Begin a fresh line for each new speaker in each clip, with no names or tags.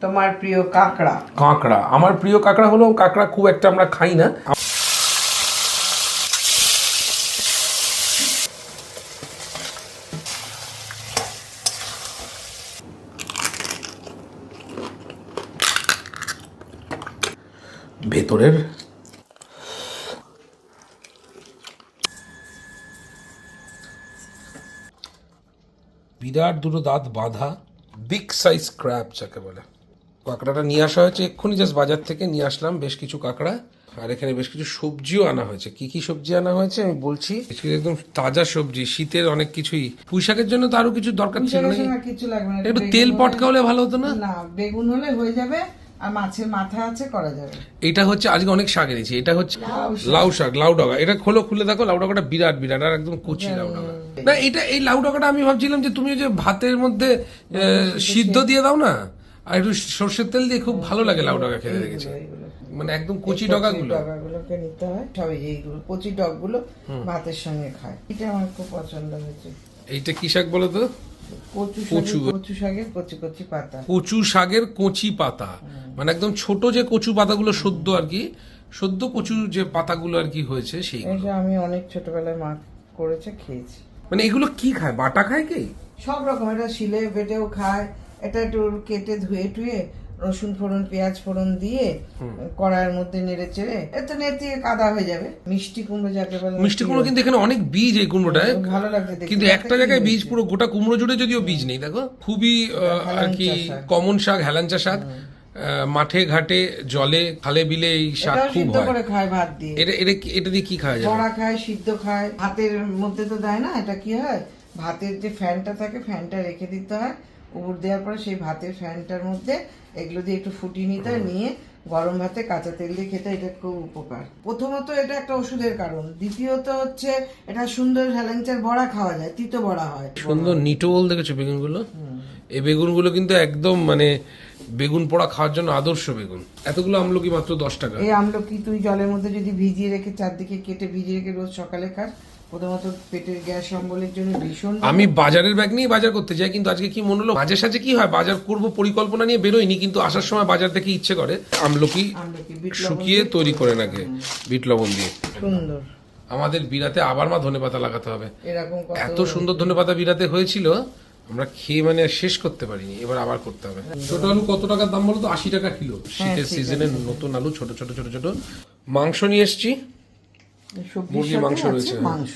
তোমার প্রিয় কাঁকড়া।
কাঁকড়া। আমার প্রিয় কাঁকড়া হলো, কাঁকড়া খুব একটা আমরা খাই না। ভেতরের বিরাট দুটো দাঁত বাঁধা বিগ সাইজ ক্র্যাব যাকে বলে। কাঁকড়াটা নিয়ে আসা হয়েছে এক্ষুনি জাস্ট বাজার থেকে নিয়ে আসলাম বেশ কিছু কাঁকড়া। আর এখানে বেশ কিছু সবজিও আনা হয়েছে। কি কি সবজি আনা হয়েছে আমি বলছি? একদম তাজা সবজি শীতের অনেক কিছুই। পুঁই শাকের জন্য তো আরও কিছু দরকার ছিল
পুঁইশাকের আর কিছু লাগবে না।
একটু তেল পটকা হলে ভালো হতো না?
না বেগুন হলে হয়ে যাবে আর মাছের মাথা আছে করা যাবে।
এটা হচ্ছে আজকে অনেক শাক এনেছি। এটা হচ্ছে লাউ শাক। লাউ ডগা। এটা খোলো খুলে দেখো লাউ ডগাটা বিরাট বিরাট আর একদম কচি লাউ ডগা। না এটা এই লাউ ডগাটা আমি ভাবছিলাম যে তুমি ওই যে ভাতের মধ্যে সিদ্ধ দিয়ে দাও না? আর একটু সর্ষের তেল দিয়ে খুব ভালো লাগে লাউ ডগা খেতে দেখেছি। মানে একদম কচি ডগাগুলো।
ডগাগুলোকে নিতে হয় সব এইগুলো কচি ডগগুলো ভাতের সঙ্গে খায়। এটা আমার খুব পছন্দ হয়েছে।
এইটা কি শাক বলো তো?
কচু
কচু।
শাকের কচি কচি পাতা।
কচু শাকের কচি পাতা। মানে একদম ছোট যে কচু পাতাগুলো সদ্য আর কি সদ্য কচু যে পাতাগুলো আর কি হয়েছে সেই
আমি অনেক ছোটবেলায় মা করেছে খেয়েছি।
মানে এগুলো কি খায়? বাটা খায় কি?
সব রকম এটা শিলে বেটেও খায় এটা একটু কেটে ধুয়ে টুয়ে রসুন ফোড়ন পেঁয়াজ ফোড়ন দিয়ে কড়াইয়ের মধ্যে নেড়ে চেড়ে এতে নেতিয়ে কাদা হয়ে যাবে। মিষ্টি কুমড়ো যাকে বলে
মিষ্টি কুমড়ো কিন্তু এখানে অনেক বীজ এই কুমড়োটায়
ভালো লাগছে।
কিন্তু একটা জায়গায় বীজ পুরো গোটা কুমড়ো জুড়ে যদিও বীজ নেই দেখো। খুবই আর কি কমন শাক। হেলাঞ্চা শাক মাঠে ঘাটে জলে খালে বিলে এই শাক খুব হয়।
করে খায় ভাত দিয়ে।
এটা এটা এটা দিয়ে কি খাওয়া যাবে?
বড়া খায় সিদ্ধ খায়। ভাতের মধ্যে তো দেয় না এটা কি হয়? ভাতের যে ফ্যানটা থাকে ফ্যানটা রেখে দিতে হয়। উপর দেওয়ার পরে সেই ভাতের ফ্যানটার মধ্যে এগুলো দিয়ে একটু ফুটিয়ে নিতে নিয়ে গরম ভাতে কাঁচা তেল দিয়ে খেতে এটা খুব উপকার। প্রথমত এটা একটা ওষুধের কারণ। দ্বিতীয়ত হচ্ছে এটা সুন্দর হেলেঞ্চার বড়া খাওয়া যায় তিতো বড়া হয়।
সুন্দর নিটোল দেখেছ বেগুনগুলো? এই বেগুনগুলো কিন্তু একদম মানে বেগুন পোড়া খাওয়ার জন্য আদর্শ বেগুন। এতগুলো আমলকি মাত্র দশ টাকা।
এই আমলকি তুই জলের মধ্যে যদি ভিজিয়ে রেখে চারদিকে কেটে ভিজিয়ে রেখে রোজ সকালে খাস প্রথমত পেটের গ্যাস অম্বলের জন্য ভীষণ
আমি বাজারের ব্যাগ নিয়ে বাজার করতে যাই কিন্তু আজকে কি মনে হলো? মাঝে সাঝে কি হয়? বাজার করব পরিকল্পনা নিয়ে বেরোয়নি কিন্তু আসার সময় বাজার থেকে ইচ্ছে করে। আমলকি শুকিয়ে তৈরি করে নাকি? বিট লবণ দিয়ে।
সুন্দর।
আমাদের বিরাতে আবার মা ধনে পাতা লাগাতে হবে।
এরকম
এত সুন্দর ধনে পাতা বিরাতে হয়েছিল আমরা খেয়ে মানে শেষ করতে পারিনি এবার আবার করতে হবে। ছোট আলু কত টাকার দাম বলো তো? আশি টাকা কিলো। শীতের সিজনে নতুন আলু ছোট ছোট ছোট ছোট। মাংস নিয়ে এসছি। মুরগির মাংস রয়েছে।
মাংস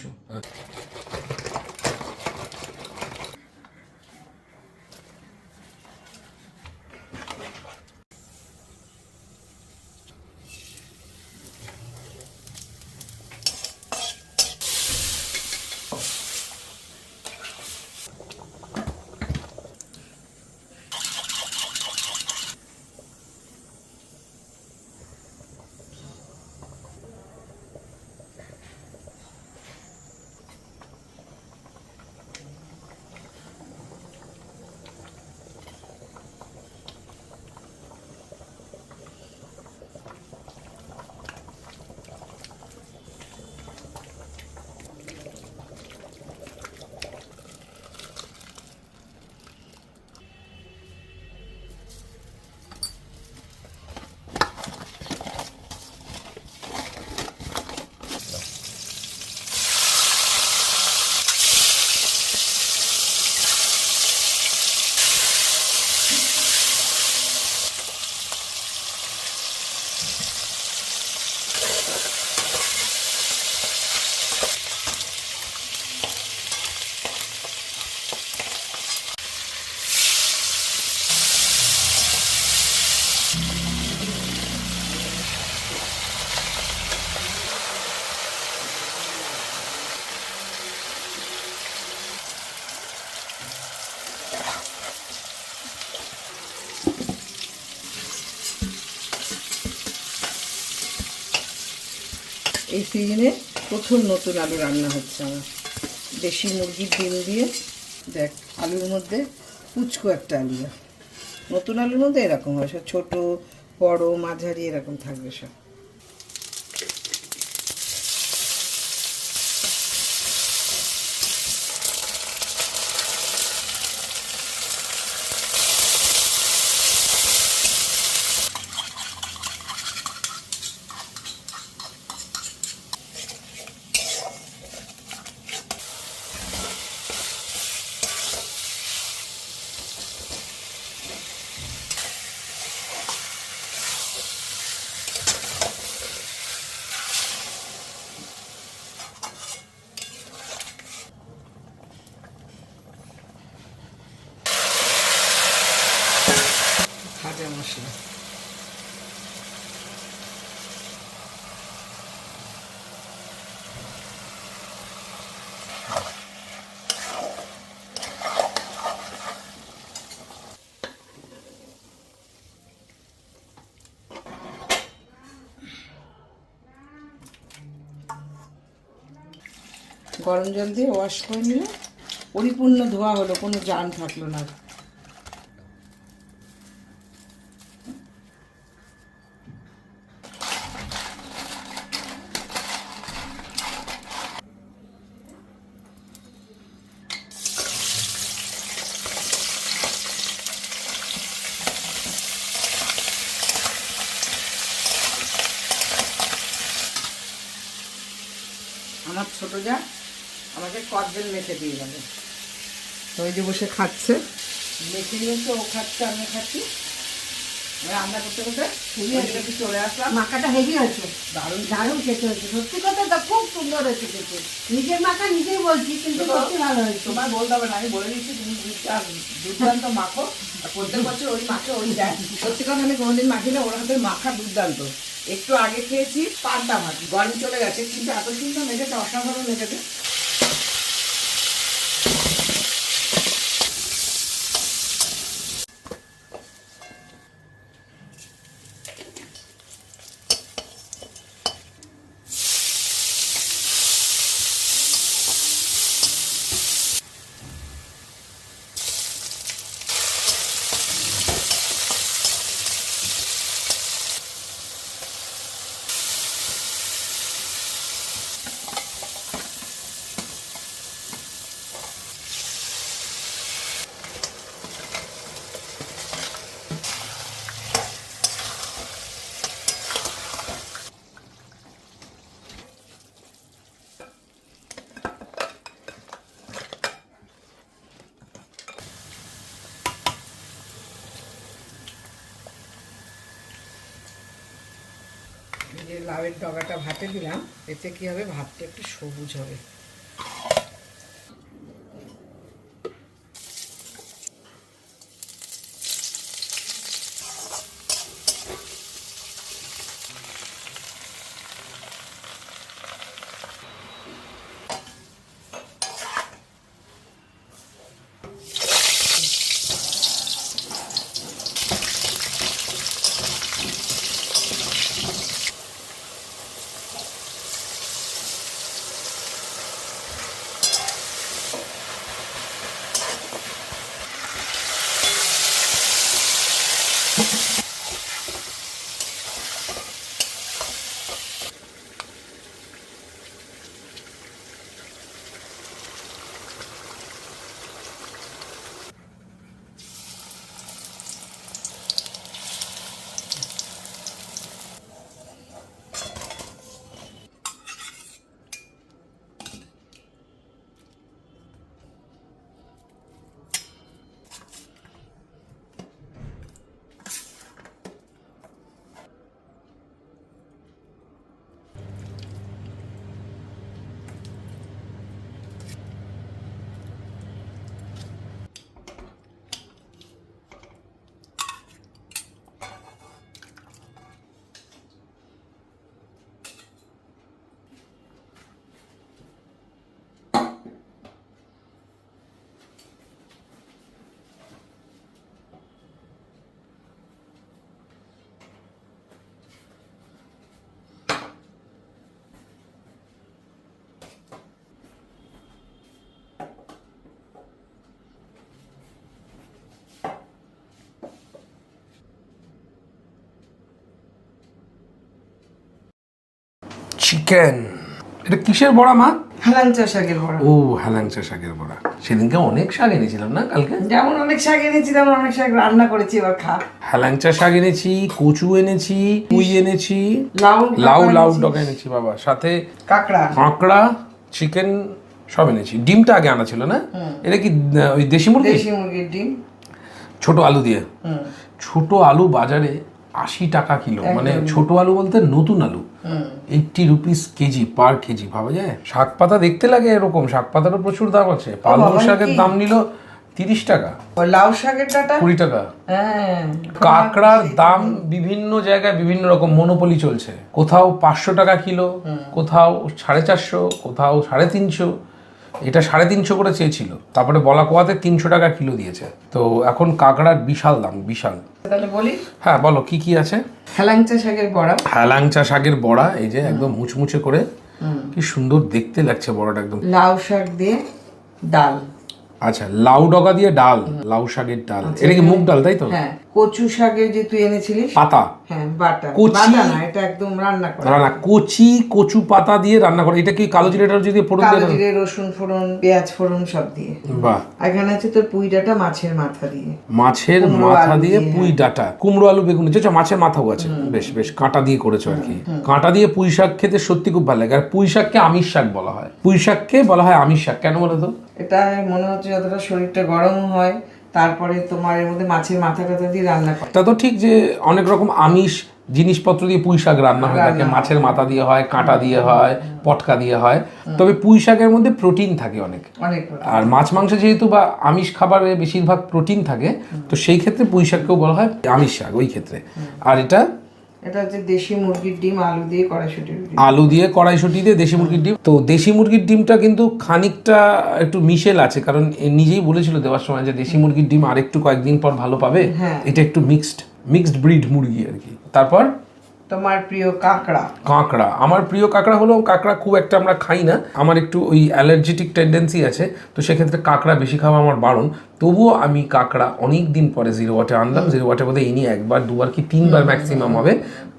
এই সিজনে প্রথম নতুন আলু রান্না হচ্ছে আমার। দেশি মুরগির ডিম দিয়ে, দেখ, আলুর মধ্যে কুচকো একটা আলু। নতুন আলুর মধ্যে এরকম হয়, সব ছোটো, বড়, মাঝারি এরকম থাকবে সব মশলা গরম জল দিয়ে ওয়াশ করে নিলে পরিপূর্ণ ধোয়া হলো, কোনো জান থাকল না। আমার ছোট যা আমাকে কদবেল মেখে দিয়ে যাবে। তো ওই যে বসে খাচ্ছে। মেখে নিয়েছে ও খাচ্ছে আমি খাচ্ছি। রান্না করতে করতে ওইদিকে একটু চলে আসলাম।
মাখাটা হেভি হয়েছে।
দারুণ।
দারুণ খেতে হয়েছে। সত্যি কথা তো খুব সুন্দর হয়েছে খেতে। নিজের মাখা নিজেই বলছি কিন্তু সত্যি ভালো হয়েছে।
তোমার বলতে হবে না আমি বলে দিচ্ছি তুমি দুধটা দুর্দান্ত মাখো। আর প্রত্যেক বছর ওই মাখে ওই দেয়। সত্যি কথা আমি কোনোদিন মাখি না ওর হাতের মাখা দুর্দান্ত একটু আগে খেয়েছি পান্তা ভাত গরম চলে গেছে কিন্তু এত সুন্দর মেখেছে অসাধারণ মেখেছে এই যে লাউয়ের ডগাটা ভাতে দিলাম এতে কি হবে? ভাতটা একটু সবুজ হবে।
চিকেন। এটা কিসের বড়া মা?
হেলাঞ্চা শাকের বড়া।
ও হ্যালাংচা শাকের বড়া। সেদিনকে অনেক শাক এনেছিলাম না কালকে?
যেমন অনেক শাক এনেছি তেমন অনেক শাক রান্না করেছি এবার খা।
হ্যালাংচা শাক এনেছি কচু এনেছি পুঁই এনেছি
লাউ
লাউ লাউ। ডগা এনেছি বাবা। সাথে
কাঁকড়া।
কাঁকড়া চিকেন সব এনেছি। ডিমটা আগে আনা ছিল না? এটা কি ওই দেশি মুরগি?
দেশি মুরগির ডিম।
ছোট আলু দিয়ে? ছোট আলু বাজারে আশি টাকা কিলো। মানে ছোট আলু বলতে নতুন আলু। Eighty rupees KG per KG ভাবা যায়? শাক পাতা দেখতে লাগে এরকম শাক পাতারও প্রচুর দাম আছে। পালং শাকের দাম নিল তিরিশ টাকা।
লাউ শাকের ডাটা?
কুড়ি টাকা।
হ্যাঁ
কাঁকড়ার দাম বিভিন্ন জায়গায় বিভিন্ন রকম মনোপলি চলছে। কোথাও পাঁচশো টাকা কিলো কোথাও সাড়ে চারশো কোথাও সাড়ে তিনশো এটা সাড়ে তিনশো করে চেয়েছিল। তারপরে বলা কোয়াতে তিনশো টাকা কিলো দিয়েছে। তো এখন কাঁকড়ার বিশাল দাম বিশাল।
তাহলে বলি?
হ্যাঁ বলো কি কি আছে?
হেলাংচা শাকের বড়া।
হ্যালাংচা শাকের বড়া এই যে একদম মুচমুচে করে। কি সুন্দর দেখতে লাগছে বড়াটা একদম।
লাউ শাক দিয়ে ডাল।
আচ্ছা লাউ ডগা দিয়ে ডাল লাউ শাকের ডাল। এটা কি মুগ ডাল তাই তো?
হ্যাঁ কচু শাকের যে তুই এনেছিলিস?
পাতা।
হ্যাঁ বাটা।
কচি-
না এটা একদম রান্না করা।
না না কচি কচু পাতা দিয়ে রান্না করে। এটা কি কালো জিরে টালো যদি ফোড়ন দিয়ে
কালো জিরে রসুন ফোড়ন পেঁয়াজ ফোড়ন সব দিয়ে।
বাহ।
এখানে আছে তোর পুঁই ডাটা মাছের মাথা দিয়ে।
মাছের মাথা দিয়ে
দিয়ে,
পুঁই ডাটা কুমড়ো আলু বেগুন যেটা মাছের মাথাও আছে। বেশ বেশ কাঁটা দিয়ে করেছ আর কি। কাঁটা দিয়ে পুঁই শাক খেতে সত্যি খুব ভালো লাগে। আর পুঁই শাককে আমিষ শাক বলা হয়। পুঁই শাককে বলা হয় আমিষ শাক। কেন বলো তো?
এটা মনে হচ্ছে যতটা শরীরটা গরম হয় তারপরে তোমার এর মধ্যে মাছের মাথা টাথা দিয়ে রান্না করে।
তা তো ঠিক যে অনেক রকম আমিষ জিনিসপত্র দিয়ে পুঁই শাক রান্না হয়। থাকে মাছের মাথা দিয়ে হয় কাঁটা দিয়ে হয় পটকা দিয়ে হয়। তবে পুঁই শাকের মধ্যে প্রোটিন থাকে অনেক।
অনেক
আর মাছ মাংস যেহেতু বা আমিষ খাবারে বেশিরভাগ প্রোটিন থাকে তো সেই ক্ষেত্রে পুঁই শাককেও বলা হয় আমিষ শাক ওই ক্ষেত্রে। আর এটা
এটা হচ্ছে দেশি মুরগির ডিম আলু দিয়ে কড়াইশুটির
আলু দিয়ে কড়াইশুটি দিয়ে দেশি মুরগির ডিম। তো দেশি মুরগির ডিমটা কিন্তু খানিকটা একটু মিশেল আছে কারণ নিজেই বলেছিল দেওয়ার সময় যে দেশি মুরগির ডিম আর একটু কয়েকদিন পর ভালো পাবে।
হ্যাঁ।
এটা একটু মিক্সড মিক্সড ব্রিড মুরগি আর কি। তারপর
তোমার প্রিয় কাঁকড়া।
কাঁকড়া। আমার প্রিয় কাঁকড়া হলো কাঁকড়া খুব একটা আমরা খাই না। আমার একটু ওই অ্যালার্জেটিক টেন্ডেন্সি আছে তো সেক্ষেত্রে কাঁকড়া বেশি খাওয়া আমার বারণ। তবুও আমি কাঁকড়া অনেক দিন পরে জিরো ওয়াটে আনলাম। জিরো ওয়াটের মধ্যে এই নিয়ে একবার দুবার কি তিনবার ম্যাক্সিমাম হবে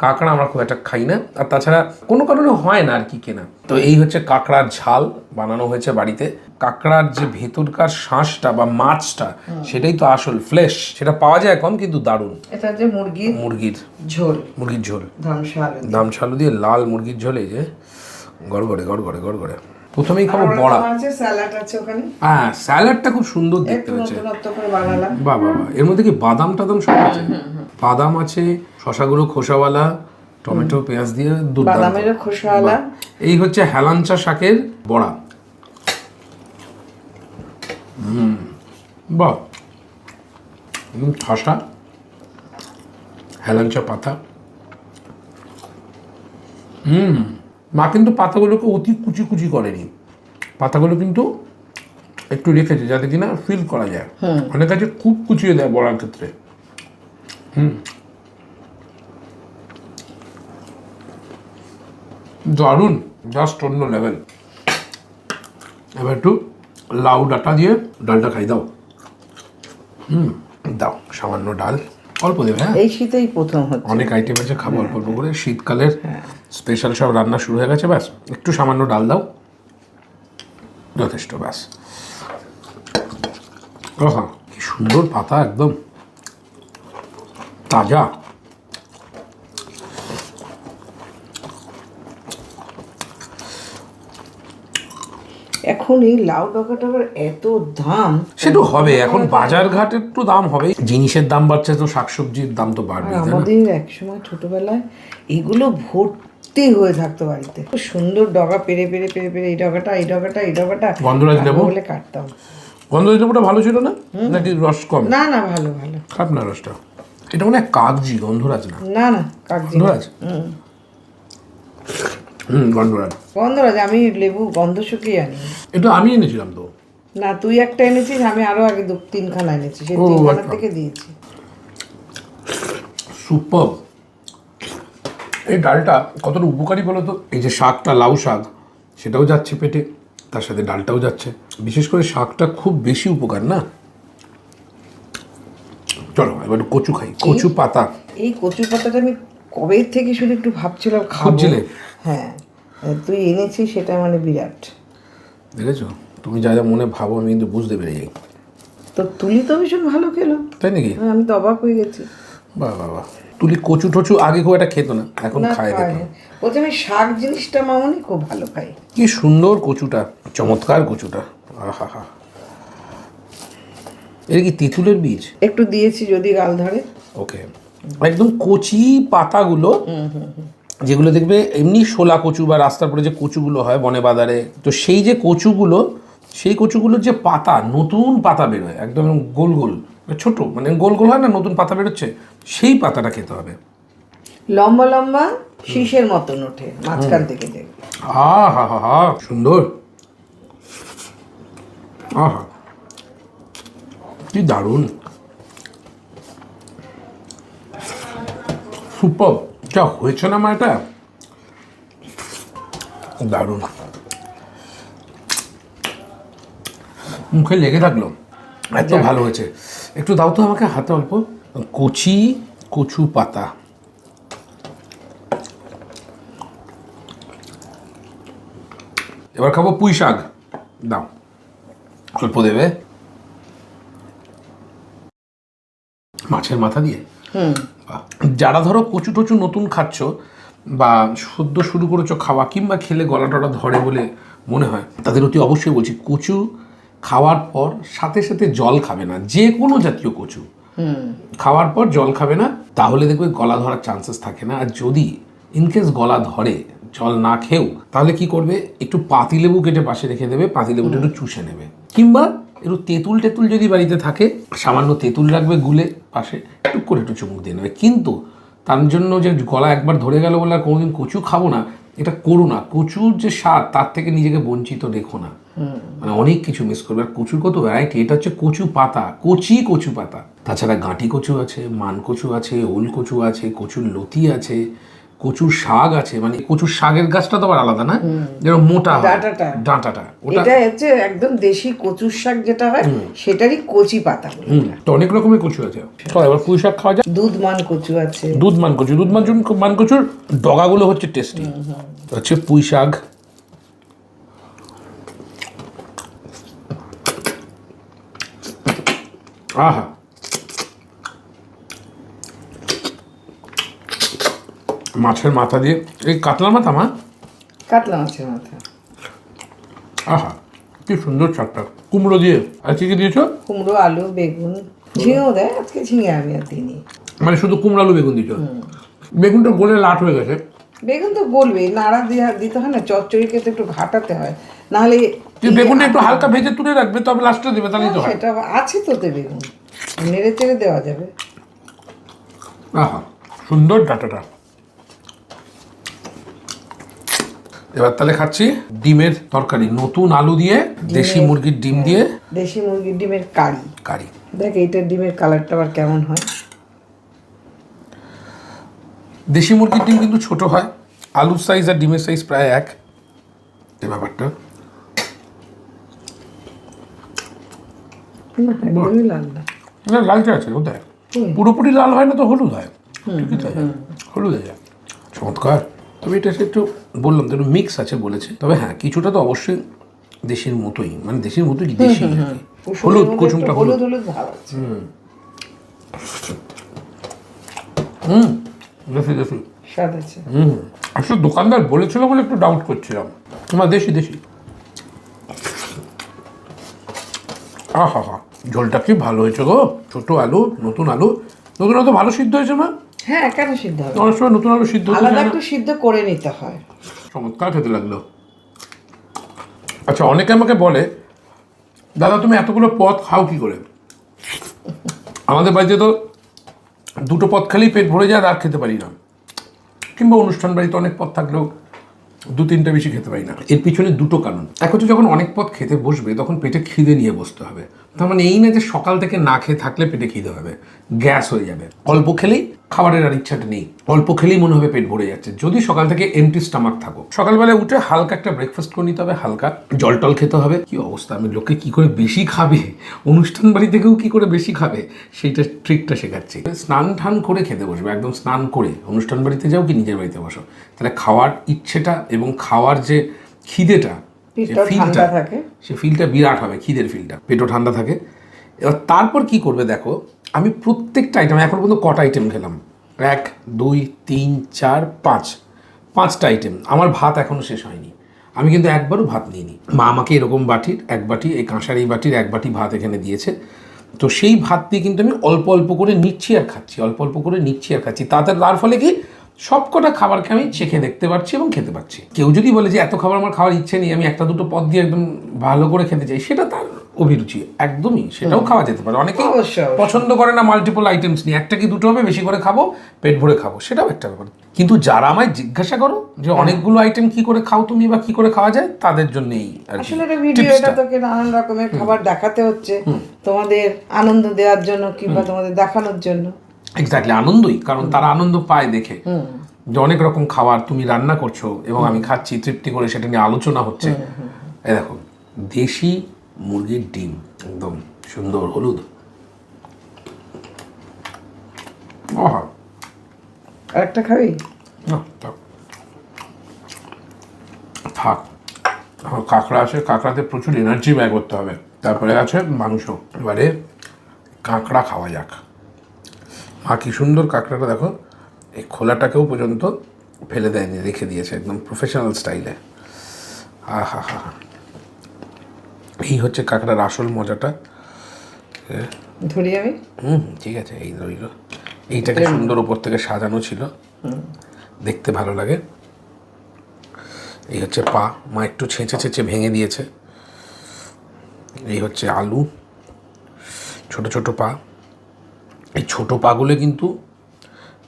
কাঁকড়া আমরা খুব একটা খাই না। আর তাছাড়া কোনো কারণে হয় না আর কি কেনা। তো এই হচ্ছে কাঁকড়ার ঝাল বানানো হয়েছে বাড়িতে। কাঁকড়ার যে ভেতরকার শাঁসটা বা মাছটা সেটাই তো আসল ফ্লেশ সেটা পাওয়া যায় কম কিন্তু দারুণ।
এটা যে মুরগির
মুরগির
ঝোল।
মুরগির ঝোল।
ধ্বংস আলু
দাম ছালু দিয়ে লাল মুরগির ঝোলে যে গড়গড়ে গড়গড়ে গড়গড়ে। প্রথমেই খাব বড়া।
স্যালাড আছে ওখানে।
হ্যাঁ স্যালাডটা খুব সুন্দর দেখতে হচ্ছে বাহ বাহ বাহ। এর মধ্যে কি বাদাম টাদাম সব আছে? বাদাম আছে শশাগুলো খোসাওয়ালা টমেটো পেঁয়াজ দিয়ে দুর্দান্ত
বাদামেরও খোসাওয়ালা।
এই হচ্ছে হেলাঞ্চা শাকের বড়া। হুম। বাহ। একদম ঠাসা হেলাঞ্চা পাতা। হুম। মা কিন্তু পাতাগুলোকে অতি কুচি কুচি করেনি। পাতাগুলো কিন্তু একটু রেখেছে যাতে কিনা ফিল করা যায়। অনেক আছে খুব কুচিয়ে দেয় বড়ার ক্ষেত্রে। হুম। দারুণ জাস্ট অন্য লেভেল এবার একটু লাউ ডাটা দিয়ে ডালটা খাই দাও। হুম দাও সামান্য ডাল। অল্প দেবে হ্যাঁ।
এই শীতেই প্রথম হচ্ছে।
অনেক আইটেম আছে খাব অল্প অল্প করে। শীতকালের স্পেশাল সব রান্না শুরু হয়ে গেছে ব্যাস। একটু সামান্য ডাল দাও। যথেষ্ট ব্যাস। ওহা কি সুন্দর পাতা একদম। তাজা।
এখন এই লাউ ডগাটার এত দাম।
সে তো হবে এখন বাজার ঘাটের তো দাম হবে। জিনিসের দাম বাড়ছে তো শাকসবজির দাম তো বাড়বে
আমাদের একসময় ছোটবেলায় এগুলো ভর্তি হয়ে থাকতো বাড়িতে। খুব সুন্দর ডগা পেরে পেরে পেরে পেরে এই ডগাটা এই ডগাটা এই ডগাটা
গন্ধরাজ লেবু?
বলে কাটতাম।
গন্ধ লেবুটা ভালো ছিল না? নাকি রস কম?
না না ভালো ভালো।
খারাপ না রসটা? এটা মনে হয় কাগজি গন্ধরাজ না?
না না কাকজি
গন্ধরাজ? হুম। গন্ধরাজ।
গন্ধরাজ আমি লেবু গন্ধ শুকিয়ে আনি।
এটা আমি এনেছিলাম তো।
না তুই একটা এনেছিস আমি আরও আগে দু তিনখানা এনেছি। সেই তিনখানা
আচ্ছা।
থেকে দিয়েছি।
সুপার। এই ডালটা কতটা উপকারী বলো তো? এই যে শাকটা লাউ শাক সেটাও যাচ্ছে পেটে তার সাথে ডালটাও যাচ্ছে। বিশেষ করে শাকটা খুব বেশি উপকার না? চলো এবার কচু খাই। কচু পাতা।
এই কচু পাতাটা আমি কবে থেকে শুধু একটু ভাবছিলাম খাব।
খুঁজছিলে?
হ্যাঁ তুই এনেছিস সেটা মানে বিরাট।
দেখেছ? তুমি যা যা মনে ভাবো আমি কিন্তু বুঝতে পেরে যাই।
তো তুলি তো ভীষণ ভালো খেলো।
তাই নাকি?
হ্যাঁ, আমি তো অবাক হয়ে গেছি।
বাহ বাহ বাহ। তুলি কচু টচু আগে খুব একটা খেত না এখন খায়
খায়।
দেখো
প্রথমে শাক জিনিসটা মামনি খুব ভালো খাই।
কি সুন্দর কচুটা চমৎকার কচুটা। আহা হা। এটা কি তেঁতুলের বীজ?
একটু দিয়েছি যদি গাল ধরে।
ওকে। একদম কচি পাতাগুলো যেগুলো দেখবে এমনি শোলা কচু বা রাস্তার পরে যে কচুগুলো হয় বনে বাজারে তো সেই যে কচুগুলো সেই কচুগুলোর যে পাতা নতুন পাতা বেরোয় একদম গোল গোল। ছোট মানে গোল গোল হয় না নতুন পাতা বেরোচ্ছে সেই পাতাটা খেতে হবে।
লম্বা লম্বা শীষের মতন ওঠে মাঝখান থেকে দেখবে
আ হা হা হা সুন্দর। আহা কি দারুণ। সুপার যা হয়েছে না মা এটা? দারুণ। মুখে লেগে থাকল। এত ভালো হয়েছে। একটু দাও তো আমাকে হাতে অল্প। কচি কচু পাতা। এবার খাব পুঁই শাক। দাও। অল্প দেবে। মাছের মাথা দিয়ে?
হুম।
যারা ধরো কচু টচু নতুন খাচ্ছ বা সদ্য শুরু করেছ খাওয়া কিংবা খেলে গলা টলা ধরে বলে মনে হয় তাদের অতি অবশ্যই বলছি কচু খাওয়ার পর সাথে সাথে জল খাবে না, যে কোনো জাতীয় কচু। খাওয়ার পর জল খাবে না, তাহলে দেখবে গলা ধরার চান্সেস থাকে না। আর যদি ইনকেস গলা ধরে, জল না খেয়েও, তাহলে কি করবে? একটু পাতিলেবু কেটে পাশে রেখে দেবে, পাতি পাতিলেবুটা একটু চুষে নেবে। কিংবা একটু তেঁতুল টেতুল যদি বাড়িতে থাকে, সামান্য তেঁতুল রাখবে গুলে পাশে, টুক করে একটু চুমুক দিয়ে নেবে। কিন্তু তার জন্য যে গলা একবার ধরে গেল বলে আর কোনোদিন কচু খাব না, এটা করো না। কচুর যে স্বাদ, তার থেকে নিজেকে বঞ্চিত রেখো না। অনেক কিছু মিস করবে। আর কচুর কত ভ্যারাইটি এটা হচ্ছে কচু পাতা কচি কচু পাতা। তাছাড়া গাঁটি কচু আছে মান কচু আছে ওল কচু আছে কচুর লতি আছে কচুর শাক আছে মানে কচুর শাকের গাছটা তো আবার আলাদা না? যেরকম মোটা
ডাঁটাটা।
ডাঁটাটা।
এটা হচ্ছে একদম দেশি কচুর শাক যেটা হয় সেটারই কচি পাতা
তো অনেক রকমের কচু আছে। এবার পুঁই শাক খাওয়া যায়
দুধ মান কচু আছে।
দুধ মান কচু। দুধ মান মান কচুর ডগাগুলো হচ্ছে টেস্টি হচ্ছে পুঁই শাক আহা মাছের মাথা দিয়ে এই কাতলার মাথা মা?
কাতলা মাছের মাথা।
আহা কি সুন্দর শাকটা কুমড়ো দিয়ে আর কি কি দিয়েছ?
কুমড়ো আলু বেগুন। ঝিঙেও দেয় আজকে ঝিঙে আমি আর দিইনি।
মানে শুধু কুমড়ো আলু বেগুন দিয়েছ? বেগুনটা গলে লাট হয়ে গেছে।
বেগুন তো বলবে নাড়া দেওয়া দিতে হয় না চচ্চড়িকে তো একটু ঘাটাতে হয়। নাহলে
তুই বেগুনটা একটু হালকা ভেজে তুলে রাখবে তবে লাস্টে দেবে তাহলে তো হয়
সেটা আছে তো তে বেগুন। নেড়ে চেড়ে দেওয়া যাবে।
আহা সুন্দর ডাটাটা। এবার তাহলে খাচ্ছি ডিমের তরকারি নতুন আলু দিয়ে দেশি মুরগির ডিম দিয়ে
দেশি মুরগির ডিমের কারি।
কারি।
দেখ এইটার ডিমের কালারটা আবার কেমন হয়।
দেশি মুরগির ডিম কিন্তু ছোট হয় আলুর সাইজ আর ডিমের সাইজ প্রায় এক। এই ব্যাপারটা।
না একদমই লাল না।
না আছে দেয় পুরোপুরি লাল হয় না তো হলুদ হয়। হলুদ হয়ে যায়। চমৎকার। তবে এটা একটু বললাম তো মিক্স আছে বলেছে। তবে হ্যাঁ কিছুটা তো অবশ্যই দেশের মতোই। মানে দেশের মতোই কি দেশি হলুদ কুচুমটা হলুদ।
হলুদ ভাব আছে।
হুম। দেশি দেশি
স্বাদ আছে।
হুম আসলে দোকানদার বলেছিল বলে একটু ডাউট করছিলাম। তোমার দেশি দেশি। আহা হা। ঝোলটা কি ভালো হয়েছে গো? ছোট আলু নতুন আলু। নতুন আলু ভালো সিদ্ধ হয়েছে মা?
হ্যাঁ কেন সিদ্ধ হবে?
অনেক সময় নতুন আলু সিদ্ধ
আলাদা একটু সিদ্ধ করে নিতে হয়।
চমৎকার খেতে লাগল। আচ্ছা অনেকে আমাকে বলে দাদা তুমি এতগুলো পদ খাও কি করে? আমাদের বাড়িতে তো দুটো পথ খালি পেট ভরে যায় আর খেতে পারি না। কিংবা অনুষ্ঠান বাড়িতে অনেক পথ থাকলেও দু তিনটা বেশি খেতে পারি না। এর পিছনে দুটো কারণ। এক হচ্ছে যখন অনেক পথ খেতে বসবে, তখন পেটে খিদে নিয়ে বসতে হবে। তার মানে এই না যে সকাল থেকে না খেয়ে থাকলে পেটে খিদে হবে, গ্যাস হয়ে যাবে। অল্প খেলেই খাবারের আর ইচ্ছাটা নেই, অল্প খেলেই মনে হবে পেট ভরে যাচ্ছে। যদি সকাল থেকে এমটি স্টামাক থাকো, সকালবেলা উঠে হালকা একটা ব্রেকফাস্ট করে নিতে হবে, হালকা জল টল খেতে হবে। কি অবস্থা, আমি লোকে কি করে বেশি খাবে? অনুষ্ঠান বাড়ি থেকেও কি করে বেশি খাবে? সেইটা ট্রিকটা শেখাচ্ছি। স্নান টান করে খেতে বসবে, একদম স্নান করে। অনুষ্ঠান বাড়িতে যাও কি নিজের বাড়িতে বসো। তাহলে খাওয়ার ইচ্ছেটা এবং খাওয়ার যে খিদেটা ফিলটা
থাকে।
সে ফিলটা বিরাট হবে খিদের ফিলটা পেটও ঠান্ডা থাকে। এবার তারপর কি করবে দেখো আমি প্রত্যেকটা আইটেম এখন পর্যন্ত কটা আইটেম খেলাম? এক দুই তিন চার পাঁচ। পাঁচটা আইটেম আমার ভাত এখনও শেষ হয়নি। আমি কিন্তু একবারও ভাত নিইনি। মা আমাকে এরকম বাটির এক বাটি এই কাঁসার এই বাটির এক বাটি ভাত এখানে দিয়েছে। তো সেই ভাত দিয়ে কিন্তু আমি অল্প অল্প করে নিচ্ছি আর খাচ্ছি অল্প অল্প করে নিচ্ছি আর খাচ্ছি। তাতে তার ফলে কি? সবকটা খাবারকে আমি চেখে দেখতে পাচ্ছি এবং খেতে পাচ্ছি কেউ যদি বলে যে এত খাবার আমার খাওয়ার ইচ্ছে নেই আমি একটা দুটো পদ দিয়ে একদম ভালো করে খেতে চাই সেটা তার অভিরুচি। একদমই সেটাও খাওয়া যেতে পারে।
অনেকে।
পছন্দ করে না মাল্টিপল আইটেমস নিয়ে। একটা কি দুটো হবে বেশি করে খাব পেট ভরে খাব সেটাও একটা ব্যাপার। কিন্তু যারা আমায় জিজ্ঞাসা করো যে অনেকগুলো আইটেম কি করে খাও তুমি বা কি করে খাওয়া যায়? তাদের জন্যই আর কি
আসলে এটা ভিডিও এটা তোকে নানান রকমের খাবার দেখাতে হচ্ছে তোমাদের আনন্দ দেওয়ার জন্য কিংবা তোমাদের দেখানোর জন্য।
এক্স্যাক্টলি আনন্দই কারণ তারা আনন্দ পায় দেখে। যে অনেক রকম খাবার তুমি রান্না করছ এবং আমি খাচ্ছি তৃপ্তি করে সেটা নিয়ে আলোচনা হচ্ছে। এই দেখো দেশি মুরগির ডিম একদম সুন্দর হলুদ।
একটা খাবি?
থাক। থাক। কাঁকড়া আছে কাঁকড়াতে প্রচুর এনার্জি ব্যয় করতে হবে। তারপরে আছে মাংস। এবারে কাঁকড়া খাওয়া যাক। মা কি সুন্দর কাঁকড়াটা দেখো। এই খোলাটাকেও পর্যন্ত ফেলে দেয়নি রেখে দিয়েছে একদম প্রফেশনাল স্টাইলে আহা হা হা এই হচ্ছে কাঁকড়ার আসল মজাটা।
ধরি আমি?
হুম ঠিক আছে এই রইল। এইটাকে সুন্দর ওপর থেকে সাজানো ছিল। দেখতে ভালো লাগে। এই হচ্ছে পা। মা একটু ছেঁচে ছেঁচে ভেঙে দিয়েছে। এই হচ্ছে আলু। ছোট ছোট পা। এই ছোটো পাগুলো কিন্তু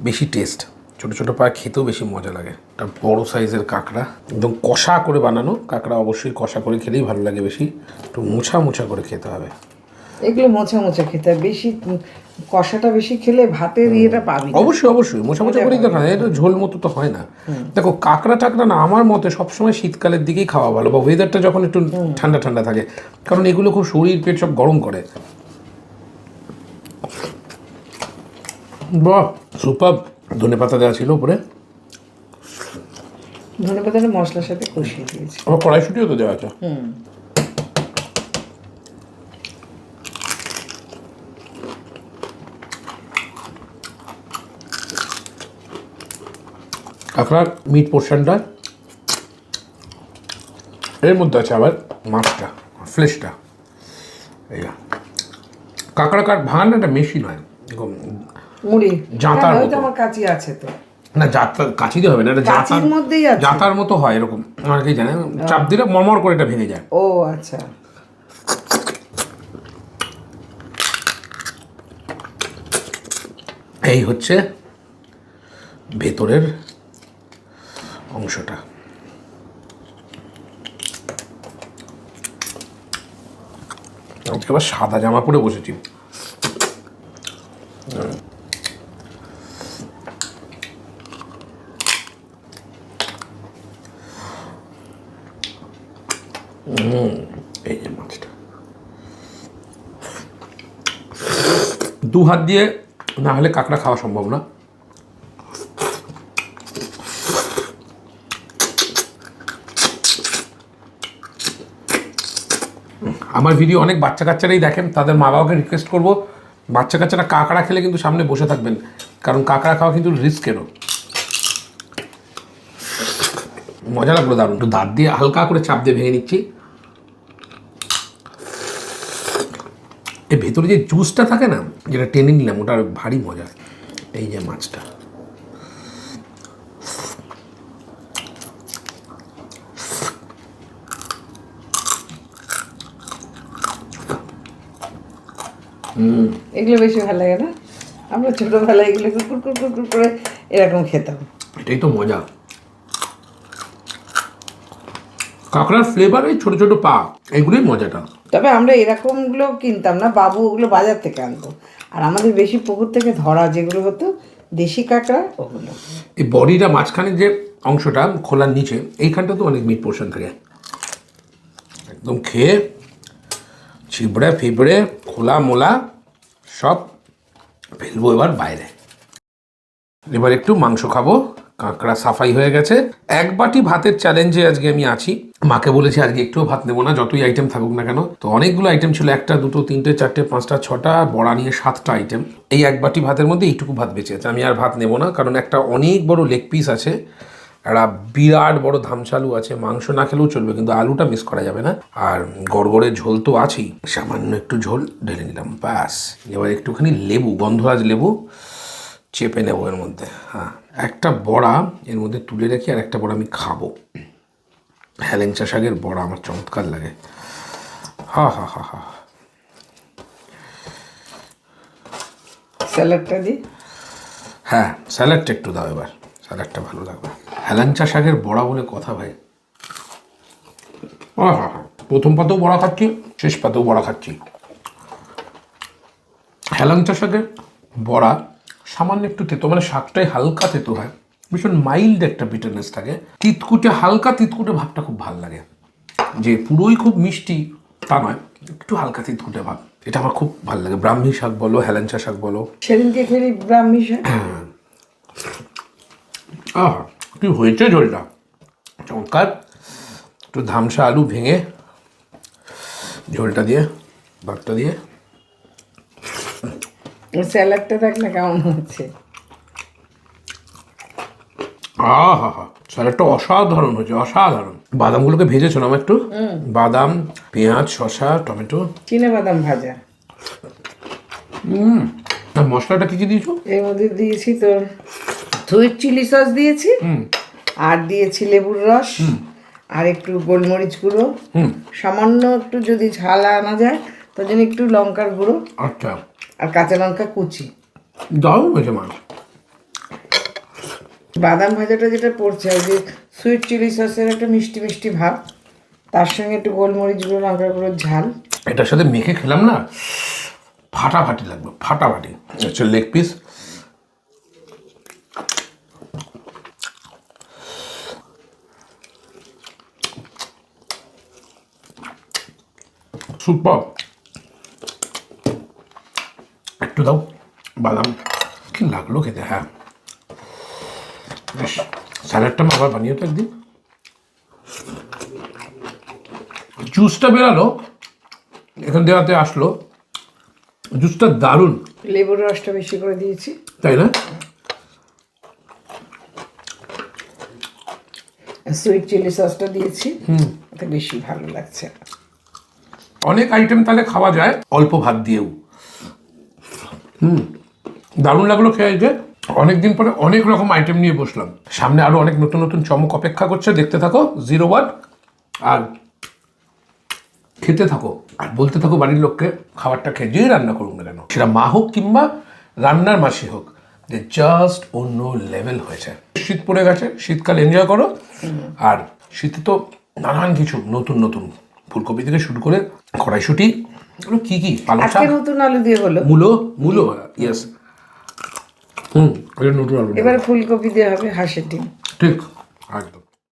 বেশি টেস্ট ছোট ছোটো পা খেতেও বেশি মজা লাগে। একটা বড় সাইজের কাঁকড়া একদম কষা করে বানানো। কাঁকড়া অবশ্যই কষা করে খেলেই ভালো লাগে বেশি। একটু মোছা মোছা করে খেতে হবে।
এগুলো মোছা মোছা খেতে বেশি কষাটা বেশি খেলে ভাতের ইয়েটা পাবি।
অবশ্যই অবশ্যই। মোছা মোছা করেই দেখা এটা ঝোল মতো তো হয় না। দেখো কাঁকড়া টাকড়া না আমার মতে সবসময় শীতকালের দিকেই খাওয়া ভালো বা ওয়েদারটা যখন একটু ঠান্ডা ঠান্ডা থাকে। কারণ এগুলো খুব শরীর পেট সব গরম করে। বাহ। সুপার ধনে পাতা দেওয়া ছিল উপরে।
ধনে পাতাটা মশলার সাথে কষিয়ে দিয়েছি।
আবার কড়াইশুটিও তো দেওয়া আছে। কাঁকড়ার মিট পোর্শনটা এর মধ্যে আছে আবার মাছটা ফ্লেশটা এই কাঁকড়া কাঠ ভাঙার একটা মেশিন হয়। এরকম
মুড়ি।
জাঁতার
হ্যাঁ,
মতো।
আমার কাছে আছে তো।
না কাছি দিয়ে হবে না এটা জাতার
মধ্যেই আছে।
জাতার মতো হয় এরকম। অনেকেই জানে চাপ দিলে মরমর করে এটা ভেঙে যায়।
ও আচ্ছা।
এই হচ্ছে ভেতরের অংশটা। আজকে আবার সাদা জামা পরে বসেছি হুম, এই যে মাছটা দু হাত দিয়ে না হলে কাঁকড়া খাওয়া সম্ভব না। আমার ভিডিও অনেক বাচ্চা কাচ্চারাই দেখেন, তাদের মা বাবাকে রিকোয়েস্ট করব, বাচ্চা কাচ্চারা কাঁকড়া খেলে কিন্তু সামনে বসে থাকবেন, কারণ কাঁকড়া খাওয়া কিন্তু রিস্কেরও মজা লাগল দারুণ। একটু দাঁত দিয়ে হালকা করে চাপ দিয়ে ভেঙে নিচ্ছি। এর ভেতরে যে জুসটা থাকে না যেটা টেনে নিলাম ওটার ভারী মজা। এই যে মাছটা।
এগুলো বেশি ভালো লাগে না? আমরা ছোটবেলায় এগুলো কুকুর কুকুর কুকুর করে এরকম খেতাম।
এটাই তো মজা। কাঁকড়ার ফ্লেভার এই ছোটো ছোটো পা এগুলোই মজাটা।
তবে আমরা এরকমগুলো কিনতাম না, বাবু ওগুলো বাজার থেকে আনতো। আর আমাদের বেশি পুকুর থেকে ধরা, যেগুলো হতো দেশি কাঁকড়া, ওগুলো।
এই বডিটা মাঝখানে যে অংশটা খোলার নিচে, এইখানটা তো অনেক মিট পোর্শন থাকে একদম খেয়ে, ছিবড়ে ফিবড়ে, খোলা মোলা, সব ফেলব এবার বাইরে। এবার একটু মাংস খাব। কাঁকড়া সাফাই হয়ে গেছে। এক বাটি ভাতের চ্যালেঞ্জে আজকে আমি আছি। মাকে বলেছি আজকে একটুও ভাত নেব না, যতই আইটেম থাকুক না কেন। তো অনেকগুলো আইটেম ছিল, একটা, দুটো, তিনটে, চারটে, পাঁচটা, ছটা, বড়া নিয়ে সাতটা আইটেম এই এক বাটি ভাতের মধ্যে এইটুকু ভাত বেঁচে আছে। আমি আর ভাত নেব না, কারণ একটা অনেক বড় লেগ পিস আছে, একটা বিরাট বড় ধামচালু আছে, মাংস না খেলেও চলবে, কিন্তু আলুটা মিস করা যাবে না। আর গড়গড়ে ঝোল তো আছেই। সামান্য একটু ঝোল ঢেলে নিলাম, ব্যাস। এবার একটুখানি লেবু, গন্ধরাজ লেবু চেপে নেব এর মধ্যে। হ্যাঁ। একটা বড়া এর মধ্যে তুলে রেখে আর একটা বড়া আমি খাব। হ্যালেংচা শাকের বড়া আমার চমৎকার লাগে। হা হা হা হা।
স্যালাডটা দিই
হ্যাঁ স্যালাডটা একটু দাও এবার। স্যালাডটা ভালো লাগবে। হেলাঞ্চা শাকের বড়া বলে কথা ভাই। হ্যাঁ হ্যাঁ হ্যাঁ প্রথম পাতেও বড়া খাচ্ছি শেষ পাতেও বড়া খাচ্ছি। হেলাঞ্চা শাকের বড়া সামান্য একটু তেতো মানে শাকটাই হালকা তেতো হয়। ভীষণ মাইল্ড একটা বিটারনেস থাকে। তিতকুটে হালকা তিতকুটে ভাবটা খুব ভালো লাগে। যে পুরোই খুব মিষ্টি তা নয়। একটু হালকা তিতকুটে ভাব এটা আমার খুব ভালো লাগে। ব্রাহ্মী শাক বলো হেলাঞ্চা শাক বলো।
সেদিনকে খেলি ব্রাহ্মী শাক?
আহ কি হয়েছে ঝোলটা? চমৎকার। একটু ধামসা আলু ভেঙে ঝোলটা দিয়ে ভাতটা দিয়ে।
স্যালাডটা দেখ না কেমন হচ্ছে।
আহ হা হা স্যালাডটা অসাধারণ হয়েছে অসাধারণ। বাদামগুলোকে ভেজেছো না একটু? বাদাম পেঁয়াজ শসা টমেটো।
চিনে বাদাম ভাজা।
আর মশলাটা কি কি দিয়েছ?
এর মধ্যে দিয়েছি তোর সুইট চিলি সস দিয়েছি। আর দিয়েছি লেবুর রস। আর একটু গোলমরিচ গুঁড়ো। সামান্য একটু যদি ঝাল আনা যায় তার জন্য একটু লঙ্কার গুঁড়ো।
আচ্ছা।
আর কাঁচা লঙ্কা কুচি।
দারুণ হয়েছে মাছ।
বাদাম ভাজাটা যেটা পড়ছে ওই যে সুইট চিলি সসের একটা মিষ্টি মিষ্টি ভাব তার সঙ্গে একটু গোলমরিচ গুঁড়ো লঙ্কার গুঁড়ো ঝাল।
এটার সাথে মেখে খেলাম না ফাটাফাটি লাগবে ফাটাফাটি। হচ্ছে লেগ পিস সুপার একটু দাও। বাদাম। কি লাগল খেতে? হ্যাঁ। বেশ স্যালাডটা আমি আবার বানিয়ে তো একদিন। জুসটা বেরালো এখান দেওয়াতে আসলো। জুসটা দারুণ।
লেবুর রসটা বেশি করে দিয়েছি।
তাই না?
সুইট চিলি সসটা দিয়েছি। এটা বেশি ভালো লাগছে
অনেক আইটেম তাহলে খাওয়া যায়। অল্প ভাত দিয়েও। হুম, দারুণ লাগল খেয়ে যে অনেকদিন পরে অনেক রকম আইটেম নিয়ে বসলাম। সামনে আরও অনেক নতুন নতুন চমক অপেক্ষা করছে, দেখতে থাকো জিরো ওয়ান আর খেতে থাকো, আর বলতে থাকো বাড়ির লোককে খাবারটা খেয়ে যেই রান্না করুন না কেন, সেটা মা হোক কিংবা রান্নার মাসি হোক, যে জাস্ট অন্য লেভেল হয়েছে। শীত পড়ে গেছে, শীতকাল এনজয় করো। আর শীতে তো নানান কিছু নতুন নতুন ফুলকপি থেকে শুরু করে কড়াইশুটি এগুলো কি কি? পালং শাক?
নতুন আলু দিয়ে হলো।
মূলো? মূলো? ইয়েস হুম এটা নতুন আলু।
এবারে ফুলকপি দিয়ে হবে হাঁসের ডিম।
ঠিক একদম।